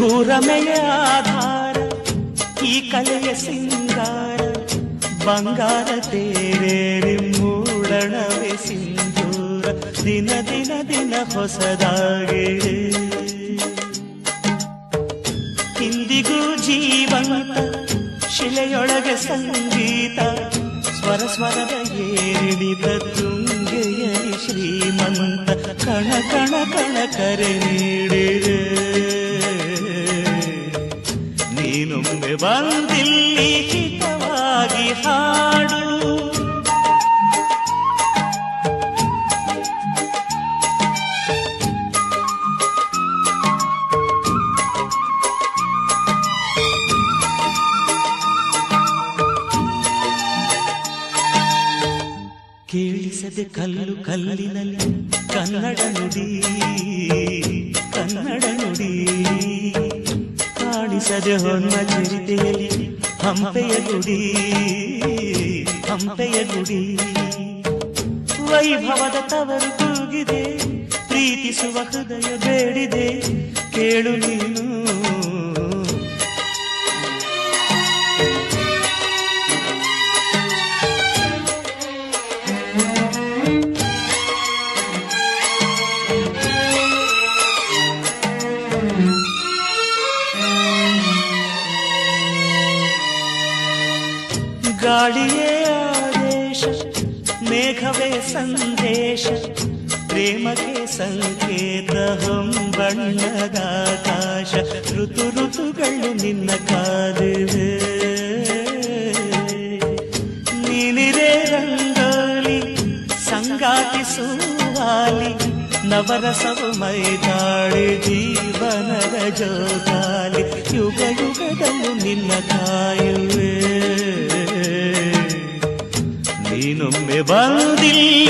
ಭೂರಮೆಯ ಆಧಾರ, ಈ ಕಲೆಯ ಸಿಂಗಾರ, ಬಂಗಾರ ತೇರೇರಿ ಮೂಡಣವೇ ಸಿಂಧೂರ, ದಿನ ದಿನ ದಿನ ಹೊಸದಾಗಿ. ಇಂದಿಗೂ ಜೀವಂತ ಶಿಲೆಯೊಳಗೆ ಸಂಗೀತ, ಸ್ವರ ಸ್ವರದ ಏರಿಳಿದ ತುಂಗೆಯಲಿ ಶ್ರೀಮಂತ, ಕಣ ಕಣ ಕಣ ಕರೆ ಬಂದಿಲ್ಲಿ ಹಿತವಾಗಿ ಹಾಡು ಕೇಳಿಸದೆ ಕಲ್ಲು ಕಲ್ಲಿನಲ್ಲಿ ಕನ್ನಡ ನುಡಿ ಕನ್ನಡ ನುಡಿ. ಕಾಣಿಸದೆ ಹೊನ್ನ ಚಿರಿತೆಯಲ್ಲಿ ಹಂಪೆಯ ಗುಡಿ ಹಂಪೆಯ ಗುಡಿ. ವೈಭವದ ತವರು ಕೂಗಿದೆ ಪ್ರೀತಿಸುವ ಹೃದಯ ಬೇಡಿದೆ. ಕೇಳು ನೀನು. ಗಾಳಿಯೇ ಆದೇಶ, ಮೇಘವೇ ಸಂದೇಶ, ಪ್ರೇಮಕ್ಕೆ ಸಂಕೇತ ಹೊಂಬಣ್ಣದ ಆಕಾಶ ಋತು ಋತುಗಳು ನಿನ್ನ ಕಾದಿವೆ ನೀನಿರೇ ರಂಗೋಲಿ, ಸಂಗಾತಿ ಸುವಾಲಿ ನವರಸವು ಮೈದಾಳಿ ಜೀವನದ ಜೋಗಾಲಿ ಯುಗ ಯುಗದಲ್ಲೂ ನಿನ್ನ ಕಾಯುವೆ ನೀನೊಮ್ಮೆ ಬಂದಿಲ್ಲಿ.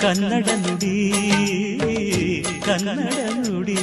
ಕನ್ನಡ ನುಡಿ ಕನ್ನಡ ನುಡಿ